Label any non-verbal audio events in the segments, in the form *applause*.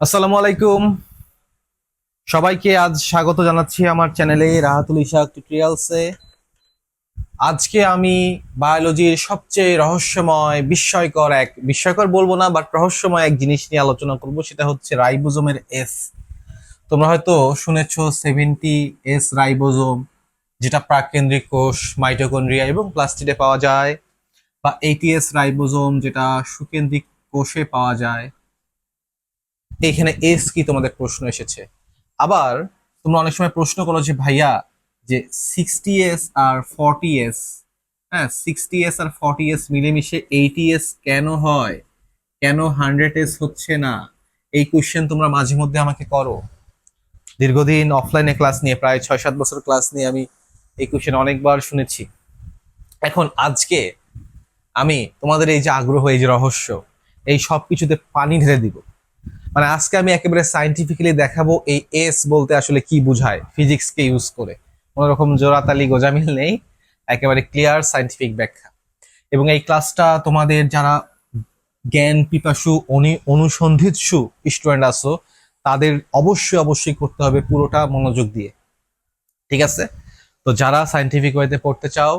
আসসালামু আলাইকুম। সবাইকে আজ স্বাগত জানাচ্ছি আমার চ্যানেলে রাহাতুল ইশাক টিউটোরিয়ালসে আজকে আমি বায়োলজির সবচেয়ে রহস্যময়, বিস্ময়কর এক, বিস্ময়কর বলব না বাট রহস্যময় এক জিনিস নিয়ে আলোচনা করব, সেটা হচ্ছে রাইবোজোমের এস তোমরা হয়তো শুনেছো সেভেন্টি এস রাইবোজোম, যেটা প্রাককেন্দ্রিক কোষ মাইটোকন্ড্রিয়া এবং প্লাস্টিডে পাওয়া যায়, বা এইটিএস রাইবোজোম, যেটা সুকেন্দ্রিক কোষে পাওয়া যায়। এখানে এস কি তোমাদের প্রশ্ন এসেছে। আবার তোমরা অনেক সময় প্রশ্ন করো যে, ভাইয়া, যে সিক্সটি এস আর ফর্টি এস হ্যাঁ সিক্সটি এস আর ফর্টি এস মিলেমিশে এইটি এস কেন হয়? কেন হান্ড্রেড এস হচ্ছে না? এই কোশ্চেন তোমরা মাঝে মধ্যে আমাকে করো। দীর্ঘদিন অফলাইনে ক্লাস নিয়ে, প্রায় ছয় সাত বছর ক্লাস নিয়ে আমি এই কোশ্চেন অনেকবার শুনেছি। এখন আজকে আমি তোমাদের এই যে আগ্রহ, এই যে রহস্য, এই সব কিছুতে পানি ঢেলে দিব। মানে আজকে আমি একেবারে সাইন্টিফিক্যালি দেখাবো এই এস বলতে আসলে কি বোঝায় ফিজিক্সকে ইউজ করে। কোনো রকম জোড়াতালি, গোজামিল নেই, একেবারে ক্লিয়ার সাইন্টিফিক ব্যাখ্যা। এবং এই ক্লাসটা তোমাদের যারা জ্ঞান পিপাসু, অনি, অনুসন্ধিৎসু স্টুডেন্ট আছো, তাদের অবশ্যই অবশ্যই করতে হবে পুরোটা মনোযোগ দিয়ে। ঠিক আছে? তো যারা সাইন্টিফিক ওয়েতে পড়তে চাও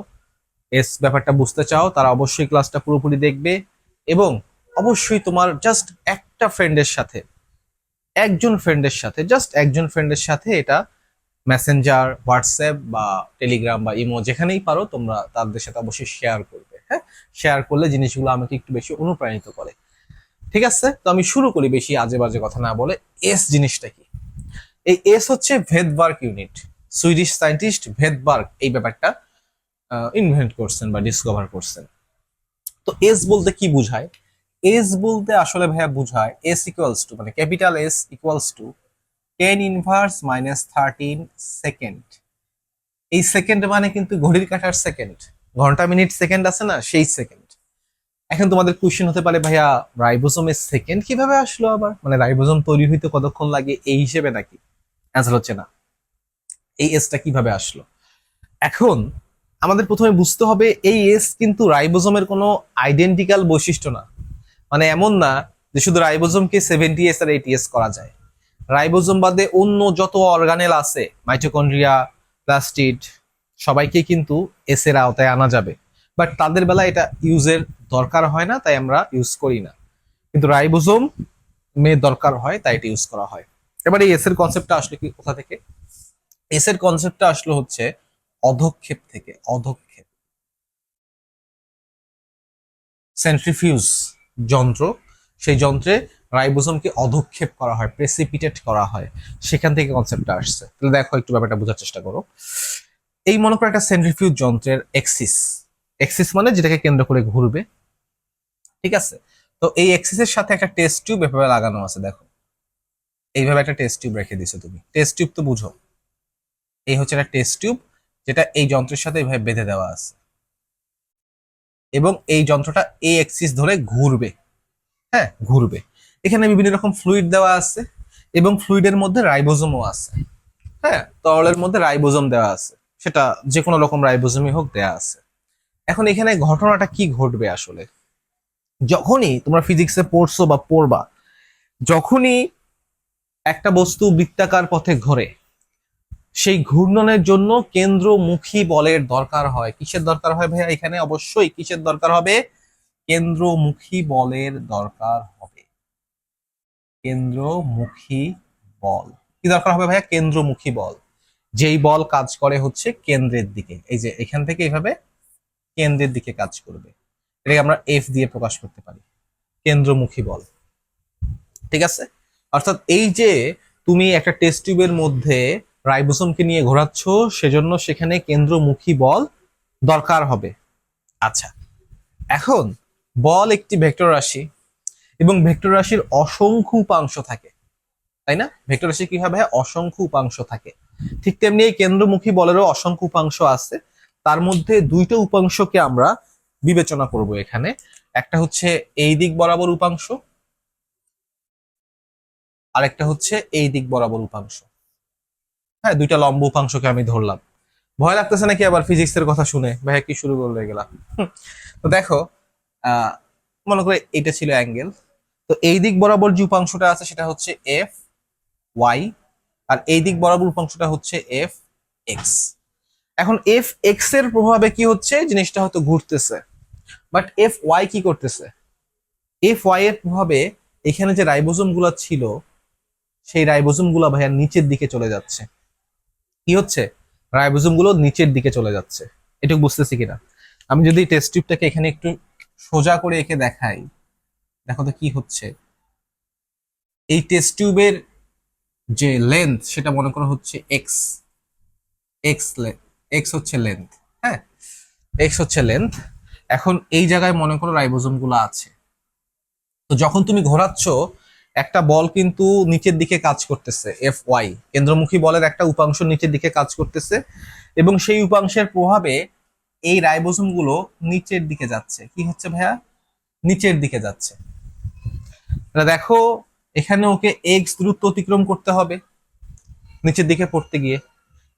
এস ব্যাপারটা বুঝতে চাও, তারা অবশ্যই ক্লাসটা পুরোপুরি দেখবে এবং অবশ্যই তোমার জাস্ট একটা ফ্রেন্ডের সাথে একজন ফ্রেন্ডের সাথে জাস্ট একজন ফ্রেন্ডের সাথে এটা মেসেঞ্জার হোয়াটসঅ্যাপ বা টেলিগ্রাম বা ইমো যেখানেই পারো তোমরা তাদের সাথে অবশ্যই শেয়ার করবে হ্যাঁ? শেয়ার করলে জিনিসগুলো আমাকে একটু বেশি অনুপ্রাণিত করে। ঠিক আছে? তো আমি শুরু করি বেশি আজে বাজে কথা না বলে। এস জিনিসটা কি? এই এস হচ্ছে Svedberg unit Swedish scientist Svedberg এই ব্যাপারটা ইনভেন্ট করছেন বা ডিসকভার করছেন। তো এস বলতে কি বোঝায়? এস বলতে আসলে ভাইয়া বোঝায় এস ইকুয়ালস টু মানে capital S equals to ten inverse minus thirteen second এই সেকেন্ড মানে কিন্তু ঘড়ির কাটার সেকেন্ড ঘণ্টা, মিনিট সেকেন্ড আছে না, সেই সেকেন্ড এখন তোমাদের কোশ্চেন হতে পারে ভাইয়া, রাইবোজোমের সেকেন্ড কীভাবে আসলো আবার? মানে রাইবোজোম তৈরি হইতে কতক্ষণ লাগে এই হিসেবে নাকি? অ্যান্সার হচ্ছে না। এই এসটা কীভাবে আসলো? এখন আমাদের প্রথমে বুঝতে হবে, এই এস কিন্তু রাইবোজোমের কোনো আইডেন্টিক্যাল বৈশিষ্ট্য না। মানে এমন না যে শুধু রাইবোজোমকে সেভেন্টি এস আর এইটি এস করা যায়। রাইবোজোম বাদে অন্য যত অর্গানেল আছে মাইটোকন্ড্রিয়া প্লাস্টিড সবাইকে কিন্তু এস এর আওতায় আনা যাবে। বাট তাদের বেলা এটা ইউজের দরকার হয় না, তাই আমরা ইউজ করি না। কিন্তু রাইবোজোম মে দরকার হয়, তাই এটা ইউজ করা হয়। এবার এই এস এর কনসেপ্টটা আসলে কি, কোথা থেকে? এস এর কনসেপ্টটা আসলো হচ্ছে অধক্ষেপ থেকে, অধক্ষেপ। সেন্ট্রিফিউজ যন্ত্র, সেই যন্ত্রে রাইবোজোমকে অধক্ষেপ করা হয় প্রেসিপিটেট করা হয়। সেখান থেকে কনসেপ্টটা আসছে। তাহলে দেখো একটু ব্যাপারটা বোঝার চেষ্টা করো। এই মনে করো একটা সেন্ট্রিফিউজ যন্ত্রের এক্সিস এক্সিস মানে যেটাকে কেন্দ্র করে ঘুরবে। ঠিক আছে? তো এই এক্সিসের সাথে একটা টেস্ট টিউব এভাবে লাগানো আছে, দেখো। এইভাবে একটা টেস্ট টিউব রেখে দিছো তুমি। টেস্ট টিউব তো বুঝো। এই হচ্ছে একটা টেস্ট টিউব যেটা এই যন্ত্রের সাথে এইভাবে বেঁধে দেওয়া আছে। এবং এই যন্ত্রটা এই এক্সিস ধরে ঘুরবে। হ্যাঁ ঘুরবে। এখানে বিভিন্ন রকম ফ্লুইড দেওয়া আছে এবং ফ্লুইডের মধ্যে রাইবোজোমও আছে। হ্যাঁ তরলের মধ্যে রাইবোজোম দেওয়া আছে। সেটা যে কোনো রকম রাইবোজোমই হোক দেওয়া আছে। এখন এখানে ঘটনাটা কি ঘটবে আসলে? যখনই তোমরা ফিজিক্সে পড়ছো বা পড়বা, যখনই একটা বস্তু বৃত্তাকার পথে ঘোরে সেই ঘূর্ণনের জন্য কেন্দ্রমুখী বলের দরকার হয়। কিসের দরকার হয় ভাইয়া? এখানে অবশ্যই কিসের দরকার হবে? কেন্দ্রমুখী বলের দরকার হবে। কেন্দ্রমুখী বল। কি দরকার হবে ভাইয়া? কেন্দ্রমুখী বল। যেই বল কাজ করে হচ্ছে কেন্দ্রের দিকে। এই যে এখান থেকে এইভাবে কেন্দ্রের দিকে কাজ করবে। এটাকে আমরা এফ দিয়ে প্রকাশ করতে পারি। কেন্দ্রমুখী বল। ঠিক আছে? অর্থাৎ এই যে তুমি একটা টেস্ট টিউবের মধ্যে রাইবোসোমকে নিয়ে ঘোরাচ্ছ, সেজন্য সেখানে কেন্দ্রমুখী বল দরকার হবে। আচ্ছা এখন বল একটি ভেক্টর রাশি এবং ভেক্টর রাশির অসংখ্য উপাংশ থাকে, তাই না? ভেক্টর রাশি কি হবে অসংখ্য উপাংশ থাকে। ঠিক তেমনি এই কেন্দ্রমুখী বলেরও অসংখ্য উপাংশ আছে। তার মধ্যে দুইটা উপাংশকে আমরা বিবেচনা করব এখানে। একটা হচ্ছে এই দিক বরাবর উপাংশ আর একটা হচ্ছে এই দিক বরাবর উপাংশ। হ্যাঁ দুইটা লম্ব উপাংশকে আমি ধরলাম। ভয় লাগতেছে নাকি আবার ফিজিক্সের কথা শুনে? ভাইয়া, কি শুরু করলে গেলা তো দেখো মনে করে এটা ছিল অ্যাঙ্গেল। তো এই দিক বরাবর যে উপাংশটা আছে সেটা হচ্ছে এফ ওয়াই, আর এই দিক বরাবর উপাংশটা হচ্ছে এফ এক্স। এখন এফ এক্সের প্রভাবে কি হচ্ছে? জিনিসটা হয়তো ঘুরতেছে। বাট এফ ওয়াই কি করতেছে? এফ ওয়াই এর প্রভাবে এখানে যে রাইবোজোমগুলা ছিল, সেই রাইবোজোমগুলা ভাইয়া নিচের দিকে চলে যাচ্ছে। কি হচ্ছে? রাইবোজোমগুলো নিচের দিকে চলে যাচ্ছে। এটুকু বুঝতেছি কিনা? আমি যদি টেস্ট টিউবটাকে এখানে একটু সোজা করে এঁকে দেখাই, দেখো তো কি হচ্ছে। এই টেস্ট টিউবের যে লেন্থ সেটা মনে করো হচ্ছে এক্স এক্স এক্স হচ্ছে লেন্থ হ্যাঁ? এক্স হচ্ছে লেন্থ এখন এই জায়গায় মনে করো রাইবোজোমগুলো আছে। তো যখন তুমি ঘোরাচ্ছ একটা বল কিন্তু নিচের দিকে কাজ করতেছে এফ ওয়াই কেন্দ্রমুখী বলের একটা উপাংশ নিচের দিকে কাজ করতেছে এবং সেই উপাংশের প্রভাবে এই রাইবোজোমগুলো নিচের দিকে যাচ্ছে। কি হচ্ছে ভাইয়া? নিচের দিকে যাচ্ছে। দেখো, এখানে ওকে এক্স দূরত্ব অতিক্রম করতে হবে নিচের দিকে পড়তে গিয়ে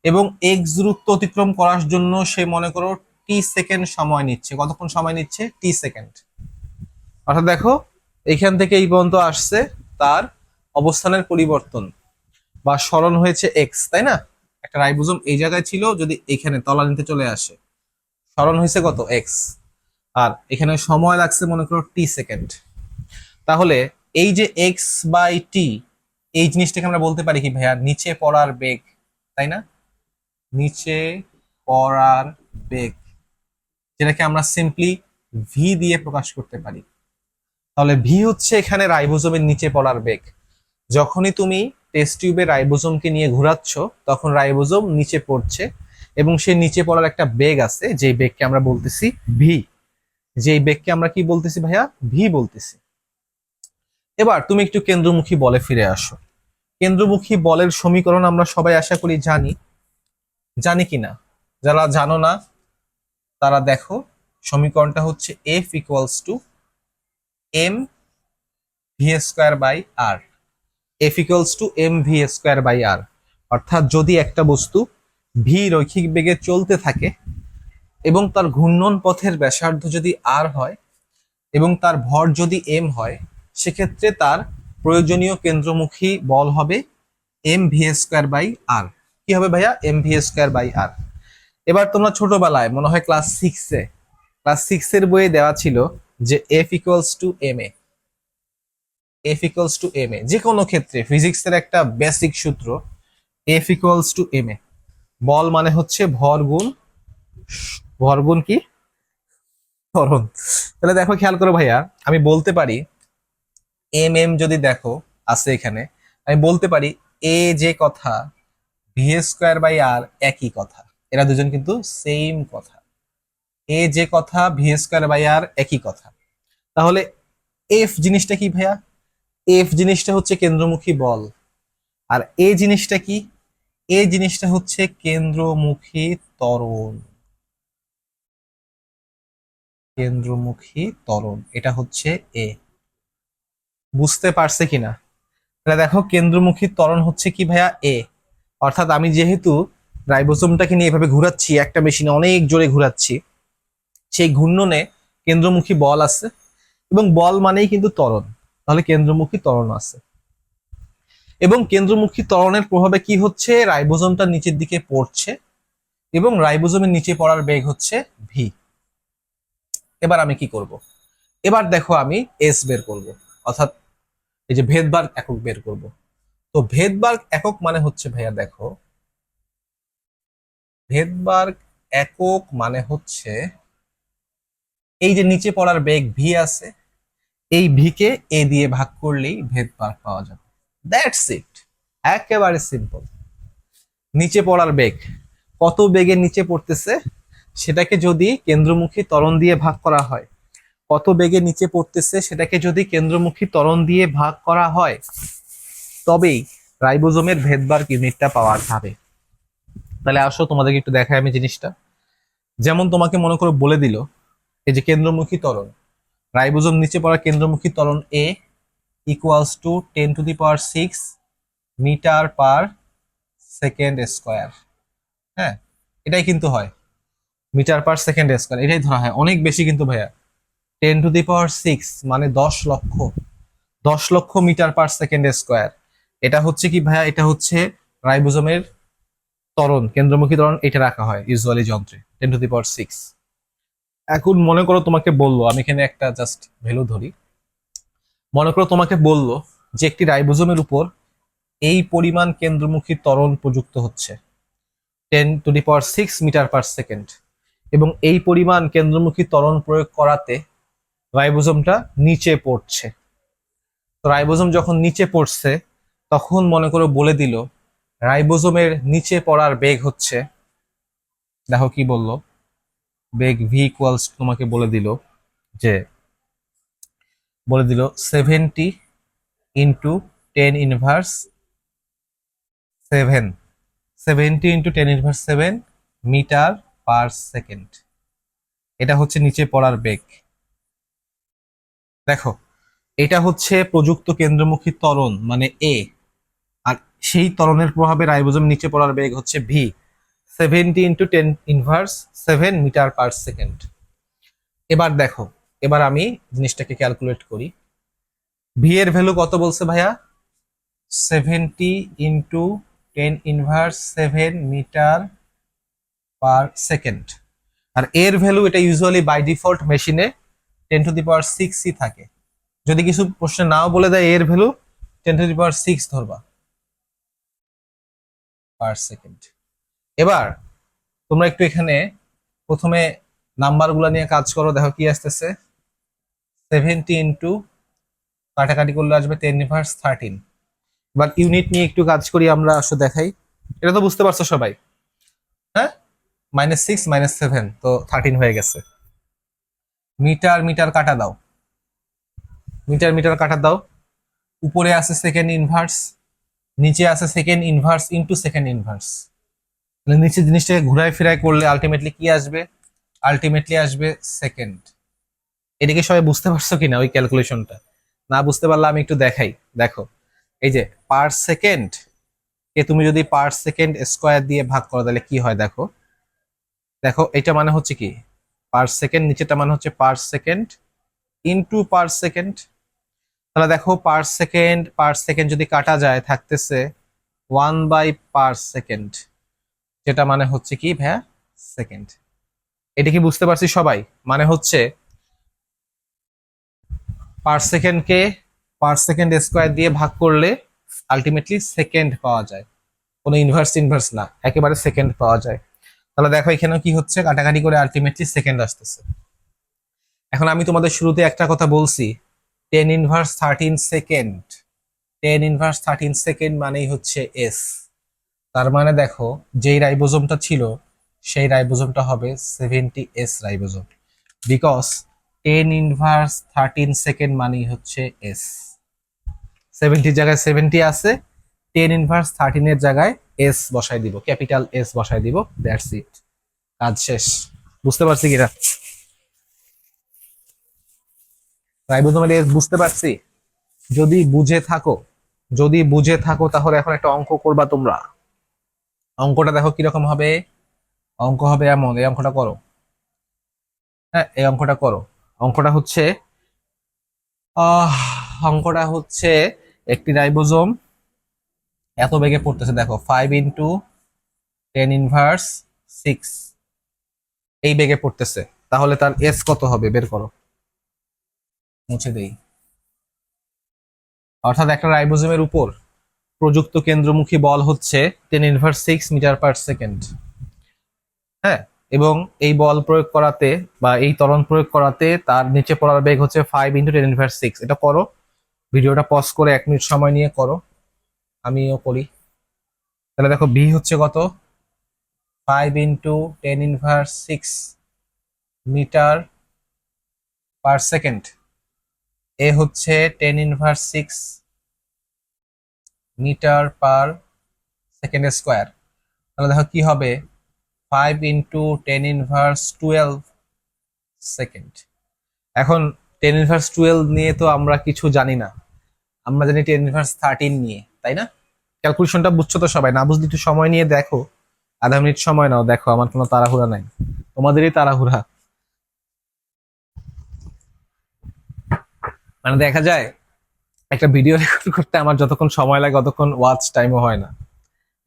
এবং এক্স দূরত্ব অতিক্রম করার জন্য সে মনে করো টি সেকেন্ড সময় নিচ্ছে। কতক্ষণ সময় নিচ্ছে? টি সেকেন্ড অর্থাৎ দেখো, এখান থেকে এই পর্যন্ত আসছে। তার অবস্থানের পরিবর্তন বা স্মরণ হয়েছে এক্স তাই না? একটা রাইবোজোম এই জায়গায় ছিল, যদি এখানে তলানিতে চলে আসে। স্মরণ হয়েছে কত? এক্স আর এখানে সময় লাগছে মনে করো টি সেকেন্ড তাহলে এই যে এক্স বাই টি এই জিনিসটাকে আমরা বলতে পারি কি ভাইয়া? নিচে পড়ার বেগ, তাই না? নিচে পড়ার বেগ, যেটাকে আমরা সিম্পলি ভি দিয়ে প্রকাশ করতে পারি। তাহলে ভি হচ্ছে এখানে রাইবোজোমের নিচে পড়ার বেগ। যখনই তুমি টেস্ট টিউবে রাইবোজোমকে নিয়ে ঘোরাচ্ছ, তখন রাইবোজোম নিচে পড়ছে এবং সে নিচে পড়ার একটা বেগ আছে, যেই বেগকে আমরা বলতেছি ভি যেই বেগকে আমরা কি বলতেছি ভাইয়া? ভি বলতেছি। এবার তুমি একটু কেন্দ্রমুখী বলে ফিরে আসো। কেন্দ্রমুখী বলের সমীকরণ আমরা সবাই আশা করি জানি। জানি কিনা যারা জানো না, তারা দেখো, সমীকরণটা হচ্ছে F equals to M V square by R F equals to M V square by R অর্থাৎ যদি একটা বস্তু ভি রৈখিক বেগে চলতে থাকে এবং তার ঘূর্ণন পথের ব্যাসার্ধ যদি আর হয় এবং তার ভর যদি এম হয়, সেক্ষেত্রে তার প্রয়োজনীয় কেন্দ্রমুখী বল হবে M V square by R কি হবে ভাইয়া? M V square by R এবার তোমরা ছোটবেলায়, মনে হয় ক্লাস সিক্সে ক্লাস সিক্সের বইয়ে দেওয়া ছিল যে F equals to M A F equals to M A যে কোনো ক্ষেত্রে ফিজিক্সের একটা বেসিক সূত্র F equals to M A বল মানে হচ্ছে ভর গুণ ভর গুণ কি? ত্বরণ। তাহলে দেখো, খেয়াল করো ভাইয়া, আমি বলতে পারি এম এম যদি দেখো, আছে এখানে, আমি বলতে পারি এ যে কথা ভি স্কোয়ার বাই আর একই কথা। এরা দুজন কিন্তু সেম কথা। এ যে কথা, ভি স্কোয়ার বাই আর একই কথা। তাহলে এফ জিনিসটা কি ভাইয়া? এফ জিনিসটা হচ্ছে কেন্দ্রমুখী বল। আর এ জিনিসটা কি? এ জিনিসটা হচ্ছে কেন্দ্রমুখী ত্বরণ। কেন্দ্রমুখী ত্বরণ, এটা হচ্ছে এ। বুঝতে পারছে কিনা তাহলে দেখো, কেন্দ্রমুখী ত্বরণ হচ্ছে কি ভাইয়া? এ। অর্থাৎ আমি যেহেতু রাইবোসোমটাকে নিয়ে এভাবে ঘুরাচ্ছি, একটা মেশিনে অনেক জোরে ঘুরাচ্ছি সেই ঘূর্ণনে কেন্দ্রমুখী বল আছে এবং বল মানেই কিন্তু ত্বরণ। তাহলে কেন্দ্রমুখী ত্বরণ আছে। এবং কেন্দ্রমুখী ত্বরণের প্রভাবে কি হচ্ছে? রাইবোজোমটা নিচের দিকে পড়ছে এবং রাইবোজোমের নিচে পড়ার বেগ হচ্ছে ভি এবার আমি কি করব? এবার দেখো আমি এস বের করব। অর্থাৎ এই যে ভেদবার একক বের করব। তো ভেদবার একক মানে হচ্ছে, ভাইয়া দেখো ভেদবার একক মানে হচ্ছে এই যে নিচে পড়ার বেগ ভি আছে, এই ভিকে এ দিয়ে ভাগ করলেই ভেদবার পাওয়া যাবে। দ্যাটস ইট একেবারে সিম্পল নিচে পড়ার বেগ। কত বেগে নিচে পড়তেছে? সেটাকে যদি কেন্দ্রমুখী ত্বরণ দিয়ে ভাগ করা হয়, কত বেগে নিচে পড়তেছে? সেটাকে যদি কেন্দ্রমুখী ত্বরণ দিয়ে ভাগ করা হয়, তবেই রাইবোজোমের ভেদবার ইউনিটটা পাওয়া যাবে। তাহলে আসো তোমাদেরকে একটু দেখাই আমি জিনিসটা। যেমন তোমাকে মনে করে বলে দিল এই যে কেন্দ্রমুখী ত্বরণ, রাইবোজোম নিচে পড়া কেন্দ্রমুখী ত্বরণ A equals to ten to the power six metre per second square হ্যাঁ এটাই কিন্তু হয় মিটার পার সেকেন্ড স্কোয়ার এটাই ধরা হয়। অনেক বেশি কিন্তু ভাইয়া। Ten to the power six মানে দশ লক্ষ দশ লক্ষ মিটার পার সেকেন্ড স্কোয়ার এটা হচ্ছে কি ভাইয়া? এটা হচ্ছে রাইবোজোমের ত্বরণ, কেন্দ্রমুখী ত্বরণ, এটা রাখা হয় ইউজুয়ালি যন্ত্রে ten to the power six এখন মনে করো তোমাকে বলল, আমি এখানে একটা জাস্ট ভ্যালু ধরি। মনে করো তোমাকে বলল যে একটি রাইবোজোমের উপর এই পরিমাণ কেন্দ্রমুখী ত্বরণ প্রযুক্ত হচ্ছে ten to the power six metre per second এবং এই পরিমাণ কেন্দ্রমুখী ত্বরণ প্রয়োগ করাতে রাইবোজোমটা নিচে পড়ছে। তো রাইবোজোম যখন নিচে পড়ছে, তখন মনে করো বলে দিল, রাইবোজোমের নিচে পড়ার বেগ হচ্ছে, দেখো কি বলল বেগ ভি ইকুয়ালস তোমাকে বলে দিল যে, বলে দিল seventy into ten inverse seven seventy into ten inverse seven metre per second এটা হচ্ছে নিচে পড়ার বেগ। দেখো, এটা হচ্ছে প্রযুক্ত কেন্দ্রমুখী ত্বরণ মানে এ আর সেই ত্বরণের প্রভাবে রাইবোজোম নিচে পড়ার বেগ হচ্ছে V seventy into ten inverse seven metre per second এবার দেখো, এবার আমি জিনিসটাকে ক্যালকুলেট করি। ভি এর ভ্যালু কত বলছে ভাইয়া? Seventy into ten inverse seven metre per second আর এর ভ্যালু এটা ইউজুয়ালি বাই ডিফল্ট মেশিনে টেন টু দি পাওয়ার সিক্সই থাকে। যদি কিছু প্রশ্নে নাও বলে দেয় এর value ten to the power six ধরবা। পার সেকেন্ড এবার তোমরা একটু এখানে প্রথমে নাম্বারগুলো নিয়ে কাজ করো, দেখো কি আসতেছে। সেভেন্টি ইন্টু কাটাকাটি করলে আসবে টেন ইনভার্স থার্টিন এবার ইউনিট নিয়ে একটু কাজ করি, আমরা আসলে দেখাই। এটা তো বুঝতে পারছ সবাই। হ্যাঁ? মাইনাস সিক্স মাইনাস সেভেন তো থার্টিন হয়ে গেছে। মিটার মিটার কাটা দাও। মিটার মিটার কাটা দাও। উপরে আছে সেকেন্ড ইনভার্স নিচে আছে second inverse into second inverse নিচে জিনিসটাকে ঘুরায় ফিরায় করলে আলটিমেটলি কি আসবে? আলটিমেটলি আসবে সেকেন্ড এদিকে সবাই বুঝতে পারছ কিনা ওই ক্যালকুলেশনটা না বুঝতে পারলে আমি একটু দেখাই। দেখো, এই যে পার সেকেন্ড কে তুমি যদি পার সেকেন্ড স্কোয়ার দিয়ে ভাগ করো, তাহলে কি হয় দেখো? দেখো, এটা মানে হচ্ছে কি? পার সেকেন্ড নিচেটা মানে হচ্ছে per second into per second তাহলে দেখো পার সেকেন্ড পার সেকেন্ড যদি কাটা যায়, থাকতেছে ওয়ান বাই পার সেকেন্ড যেটা মানে হচ্ছে কি ভ্যা সেকেন্ড এটা কি বুঝতে পারছি সবাই? মানে হচ্ছে পার সেকেন্ডকে পার সেকেন্ড স্কোয়ার দিয়ে ভাগ করলে আলটিমেটলি সেকেন্ড পাওয়া যায়। কোনো ইনভার্স ইনভার্স না, একেবারে সেকেন্ড পাওয়া যায়। তাহলে দেখো এখানে কি হচ্ছে? কাটাকাটি করে আলটিমেটলি সেকেন্ড আসতেছে। এখন আমি তোমাদের শুরুতে একটা কথা বলছি ten inverse thirteen second ten inverse thirteen second মানেই হচ্ছে এস তার মানে দেখো, যেই রাইবোজোমটা ছিল, সেই রাইবোজোমটা হবে seventy S ribosome. Because ten inverse thirteen second মানেই হচ্ছে এস সেভেন্টির জায়গায় সেভেন্টি আছে টেন ইনভার্স থার্টিনের জায়গায় এস বসাই দিব, ক্যাপিটাল এস বসাই দিব দ্যাটস ইট কাজ শেষ। বুঝতে পারছি কিনা? রাইবোজোমের এস বুঝতে পারছি? যদি বুঝে থাকো, যদি বুঝে থাকো তাহলে এখন একটা অঙ্ক করবা তোমরা। অঙ্কটা দেখো কীরকম হবে? অঙ্ক হবে এমন, এই অঙ্কটা করো। হ্যাঁ এই অঙ্কটা করো। অঙ্কটা হচ্ছে অঙ্কটা হচ্ছে একটি রাইবোজোম। এত বেগে পড়তেছে, দেখো five into ten inverse six এই বেগে পড়তেছে। তাহলে তার এস কত হবে? বের করো। মুছে দেই। অর্থাৎ একটা রাইবোজোমের উপর প্রযুক্ত কেন্দ্রমুখী বল হচ্ছে ten inverse six metre per second হ্যাঁ এবং এই বল প্রয়োগ করাতে বা এই ত্বরণ প্রয়োগ করাতে তার নিচে পড়ার বেগ হচ্ছে five into ten inverse six এটা করো। ভিডিওটা পজ করে এক মিনিট সময় নিয়ে করো। আমিও করি। তাহলে দেখো বি হচ্ছে কত? Five into ten inverse six metre per second A হচ্ছে ten inverse six metre per second square. তাহলে দেখো কি হবে? Five into ten inverse twelve second এখন টেন ইনভার্স টুয়েলভ নিয়ে তো আমরা কিছু জানি না। আমরা জানি টেন ইনভার্স থার্টিন নিয়ে, তাই না? ক্যালকুলেশনটা বুঝছ তো সবাই? না বুঝলে একটু সময় নিয়ে দেখো। আধা মিনিট সময় নাও, দেখো, আমার কোনো তাড়াহুড়া নাই। তোমাদেরই তাড়াহুড়া। মানে দেখা যায় একটা ভিডিও রেকর্ড করতে আমার যতক্ষণ সময় লাগে ততক্ষণ ওয়াচ টাইমও হয় না।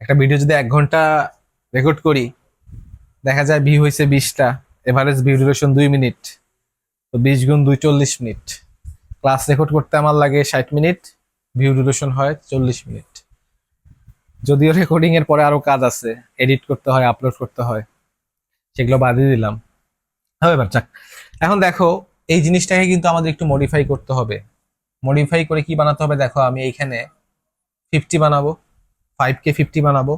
একটা ভিডিও যদি এক ঘণ্টা রেকর্ড করি, দেখা যায় ভিউ হয়েছে বিশটা এভারেজ ভিউ ডিউরেশন দুই মিনিট তো বিশ গুণ দুই চল্লিশ মিনিট ক্লাস রেকর্ড করতে আমার লাগে ষাট মিনিট ভিউ ডিউরেশন হয় চল্লিশ মিনিট যদিও রেকর্ডিং এর পরে আরও কাজ আছে এডিট করতে হয় আপলোড করতে হয়, সেগুলো বাদই দিলাম। হবে এবার যাক। এখন দেখো, এই জিনিসটাকে কিন্তু আমাদের একটু মডিফাই করতে হবে। মডিফাই করে কি বানাতে হবে? দেখো, আমি এইখানে ফিফটি বানাবো ফাইভ কে ফিফটি বানাবো,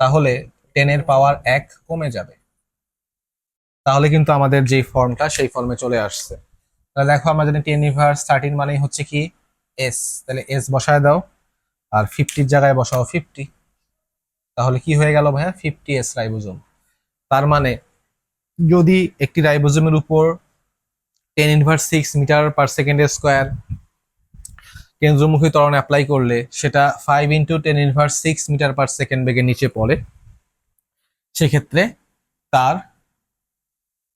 তাহলে টেনের পাওয়ার এক কমে যাবে। তাহলে কিন্তু আমাদের যে ফর্মটা সেই ফর্মে চলে আসছে। তাহলে দেখো, আমরা জানি টেন ইভার্স থার্টিন মানেই হচ্ছে কি? এস তাহলে এস বসায় দাও, আর ফিফটির জায়গায় বসাও ফিফটি তাহলে কি হয়ে গেল ভাইয়া? Fifty S ribosome. তার মানে যদি একটি রাইবোজোমের উপর ten inverse six metre per second square কেন্দ্রমুখী ত্বরণ অ্যাপ্লাই করলে সেটা five into ten inverse six metre per second বেগে নিচে পড়ে। সেক্ষেত্রে তার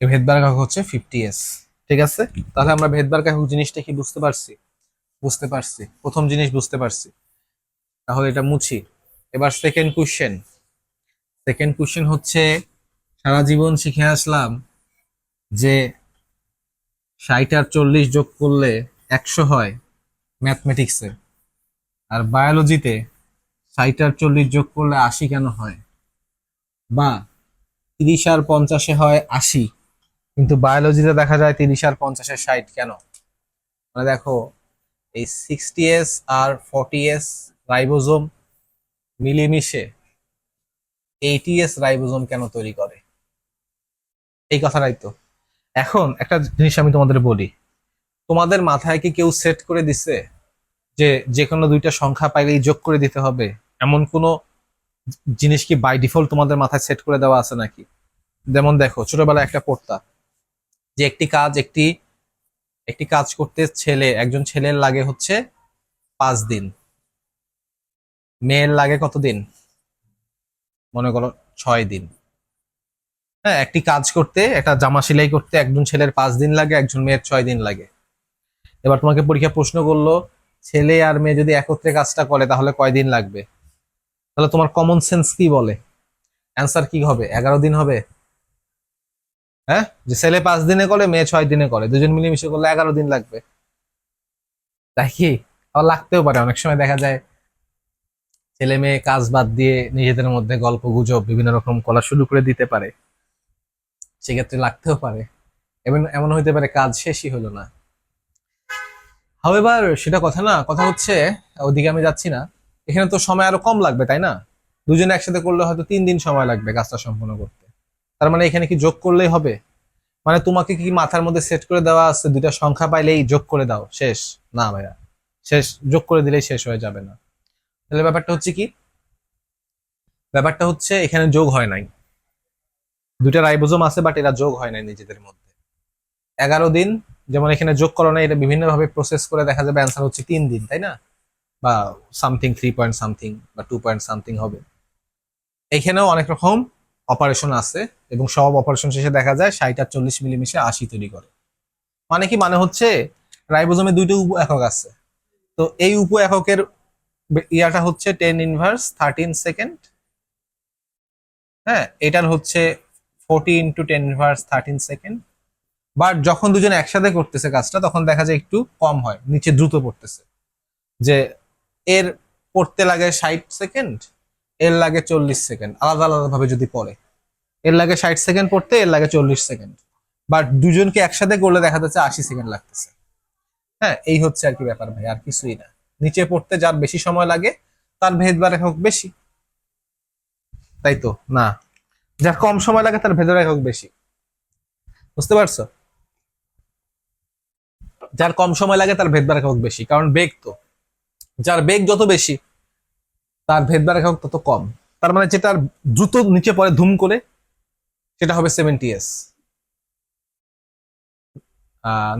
ভেদবার একক হচ্ছে ফিফটি এস ঠিক আছে? তাহলে আমরা ভেদবার একক জিনিসটা কি বুঝতে পারছি? বুঝতে পারছি। প্রথম জিনিস বুঝতে পারছি। তাহলে এটা মুছি। এবার সেকেন্ড কোশ্চেন সেকেন্ড কোশ্চেন হচ্ছে, সারা জীবন শিখে আসলাম যে ষাট আর চল্লিশ যোগ করলে একশো হয়। ম্যাথমেটিক্সে। আর বায়োলজিতে ষাট আর চল্লিশ যোগ করলে আশি কেন হয়? বা তিরিশ আর পঞ্চাশে হয় আশি, কিন্তু বায়োলজিতে দেখা যায় তিরিশ আর পঞ্চাশে ষাট কেন? মানে দেখো, এই সিক্সটি এস আর ফর্টি এস রাইবোজোম মিলেমিশে এইটি এস রাইবোজোম কেন তৈরি করে? এই কথাটাই তো। এখন একটা জিনিস আমি তোমাদের বলি। তোমাদের মাথায় কি কেউ সেট করে দিছে? যে যে কোনো দুইটা সংখ্যা পাইলেই যোগ করে দিতে হবে। এমন কোনো জিনিস কি বাই ডিফল্ট তোমাদের মাথায় সেট করে দেওয়া আছে নাকি? যেমন দেখো, ছোটবেলায় একটা পড়তা, যে একটি কাজ, একটি একটি কাজ করতে ছেলে, একজন ছেলের লাগে হচ্ছে পাঁচ দিন। মেয়ের লাগে কতদিন মনে করো ছয় দিন। হ্যাঁ একটি কাজ করতে, একটা জামা সেলাই করতে একজন ছেলের পাঁচ দিন লাগে, একজন মেয়ের ছয় দিন লাগে। এবার তোমাকে পরীক্ষা প্রশ্ন করল ছেলে আর মেয়ে যদি একত্রে কাজটা করে, তাহলে কয়দিন লাগবে? তাহলে তোমার কমন সেন্স কি বলে? অ্যান্সার কি হবে? এগারো দিন হবে? হ্যাঁ? যে ছেলে পাঁচ দিনে করে, মেয়ে ছয় দিনে করে। দুজন মিলেমিশে করলে এগারো দিন লাগবে। কি? আবার লাগতেও পারে। অনেক সময় দেখা যায়, ছেলে মেয়ে কাজ বাদ দিয়ে নিজেদের মধ্যে গল্প, গুজব, বিভিন্ন রকম কলা শুরু করে দিতে পারে। সেক্ষেত্রে লাগতেও পারে। এমন এমন হইতে পারে, কাজ শেষই হলো না। হাওয়েভার সেটা কথা না, কথা হচ্ছে, ওদিকে আমি যাচ্ছি না। এখানে তো সময় আরও কম লাগবে, তাই না? দুজনে একসাথে করলে হয়তো তিন দিন সময় লাগবে কাজটা সম্পূর্ণ করতে। তার মানে এখানে কি যোগ করলেই হবে? মানে তোমাকে কি মাথার মধ্যে সেট করে দেওয়া আছে? দুইটা সংখ্যা পাইলেই যোগ করে দাও, শেষ। না ভাইয়া, শেষ, যোগ করে দিলেই শেষ হয়ে যাবে না। তাহলে ব্যাপারটা হচ্ছে কি? ব্যাপারটা হচ্ছে এখানে যোগ হয় নাই। দুইটা রাইবোজোম আছে বাট এরা যোগ হয় নাই নিজেদের মধ্যে। এগারো দিন যেমন এখানে যোগ করো না, এটা বিভিন্ন ভাবে প্রসেস করে দেখা যাবে অ্যান্সার হচ্ছে তিন দিন, তাই না? বা সামথিং থ্রি পয়েন্ট সামথিং বা টু পয়েন্ট সামথিং হবে। এখানেও অনেক রকম অপারেশন আছে এবং সব অপারেশন শেষে দেখা যায় ষাট আর চল্লিশ মিলিমিশে আশি তৈরি করে। মানে কি মানে হচ্ছে রাইবোজোমে দুইটা উপ একক আছে। তো এই উপ এককের ইয়াটা হচ্ছে টেন ইনভার্স থার্টিন সেকেন্ড হ্যাঁ? এটার হচ্ছে forty into ten inverse thirteen second but যখন দুজন একসাথে করতেছে কাজটা, তখন দেখা যায় একটু কম হয়, নিচে দ্রুত পড়তেছে। যে এর পড়তে লাগে ষাট সেকেন্ড এর লাগে চল্লিশ সেকেন্ড আলাদা আলাদা ভাবে যদি পড়ে। এর লাগে ষাট সেকেন্ড পড়তে, এর লাগে চল্লিশ সেকেন্ড বাট দুজনকে একসাথে করলে দেখা যাচ্ছে আশি সেকেন্ড লাগতেছে। হ্যাঁ এই হচ্ছে আর কি ব্যাপার ভাই, আর কিছুই না। নিচে পড়তে যার বেশি সময় লাগে, তার ভেদ ভেদবার একক বেশি। তাই তো? না। যার কম সময় লাগে, তার ভেদবার একক বেশি। বুঝতে পারছ? যার কম সময় লাগে তার ভেদবার একক বেশি, কারণ বেগ তো। যার বেগ যত বেশি, তার ভেদবার একক তত কম। তার মানে যেটা দ্রুত নিচে পড়ে, ধুম করে, সেটা হবে সেভেন্টি এস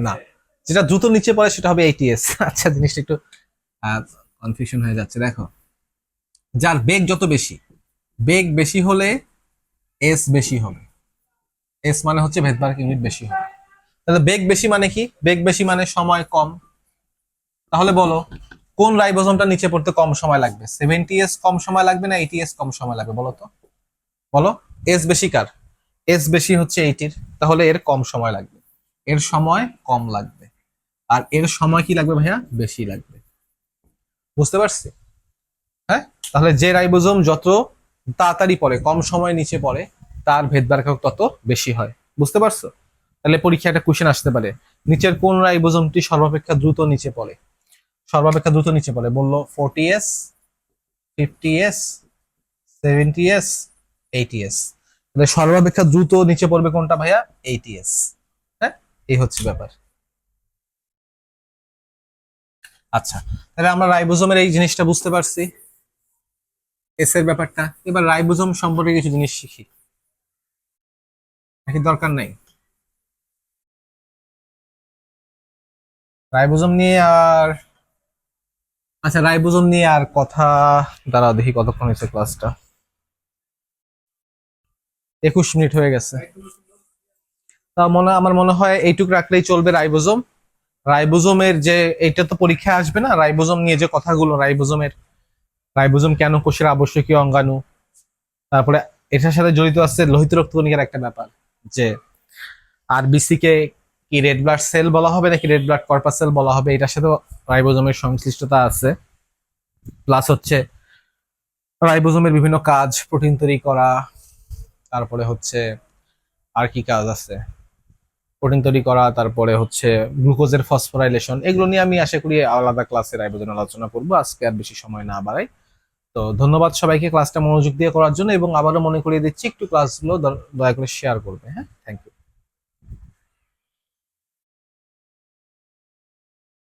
না। যেটা দ্রুত নিচে পড়ে, সেটা হবে এইটি এস *laughs* আচ্ছা জিনিসটা একটু কনফিউশন হয়ে যাচ্ছে, দেখো। যার বেগ যত বেশি, বেগ বেশি হলে এস বেশি হবে। এস মানে হচ্ছে ভেদবার ইউনিট বেশি হবে। তাহলে বেগ বেশি মানে কি? বেগ বেশি মানে সময় কম। তাহলে বলো, কোন রাইবোজোমটা নিচে পড়তে কম সময় লাগবে? সেভেন্টি এস কম সময় লাগবে না এইটি এস কম সময় লাগবে? বলো তো। বলো এস বেশি কার? এস বেশি হচ্ছে এইটির তাহলে এর কম সময় লাগবে। এর সময় কম লাগবে। আর এর সময় কি লাগবে ভাইয়া? বেশি লাগবে। বুঝতে পারছি? হ্যাঁ? তাহলে যে রাইবোজোম যত তাড়াতাড়ি পড়ে, কম সময় নিচে পড়ে, তার ভেদবারকক তত বেশি হয়। বুঝতে পারছ? তাহলে পরীক্ষা একটা কোশ্চেন আসতে পারে। নিচের কোন রাইবোজোমটি সর্বাপেক্ষা দ্রুত নিচে পড়ে? সর্বাপেক্ষা দ্রুত নিচে পড়ে। বলল forty S fifty S seventy S eighty S তাহলে সর্বাপেক্ষা দ্রুত নিচে পড়বে কোনটা ভাইয়া? এইটি এস হ্যাঁ? এই হচ্ছে ব্যাপার। আচ্ছা তাহলে আমরা রাইবোজোমের এই জিনিসটা বুঝতে পারছি। এস এর ব্যাপারটা। এবার রাইবোজোম সম্পর্কে কিছু জিনিস শিখি। নাকি দরকার নাই। রাইবোজোম নিয়ে আর আচ্ছা রাইবোজম নিয়ে আর কথা দাঁড়া দেখি কতক্ষণ হয়েছে ক্লাসটা। একুশ মিনিট হয়ে গেছে। তা মনে, আমার মনে হয় এইটুক রাখলেই চলবে রাইবোজোম। রাইবোজোমের যে, এইটা তো পরীক্ষায় আসবে না? রাইবোজোম নিয়ে যে কথাগুলো, রাইবোজোমের, রাইবোজোম কেন কোষের আবশ্যকীয় অঙ্গাণু? তারপরে এটার সাথে জড়িত আছে লোহিত রক্তকণিকার একটা ব্যাপার, যে আরবিসি কে কি রেড ব্লাড সেল বলা হবে নাকি রেড ব্লাড কর্পাসেল বলা হবে? এটার সাথে রাইবোজোমের সংশ্লিষ্টতা আছে। প্লাস হচ্ছে রাইবোজোমের বিভিন্ন কাজ প্রোটিন তৈরি করা, তারপরে হচ্ছে আর কি কাজ আছে? প্রোটিন তৈরি করা, তারপরে হচ্ছে গ্লুকোজের ফসফোরাইলেশন এগুলো নিয়ে আমি আশা করি আলাদা ক্লাসে রাইবোজোম আলোচনা করব। আজকে আর বেশি সময় না বাড়াই। তো ধন্যবাদ সবাইকে ক্লাসটা মনোযোগ দিয়ে করার জন্য এবং আবারও মনে করিয়ে দিচ্ছি, একটু ক্লাসগুলো দয়া করে শেয়ার করবে হ্যাঁ? Thank you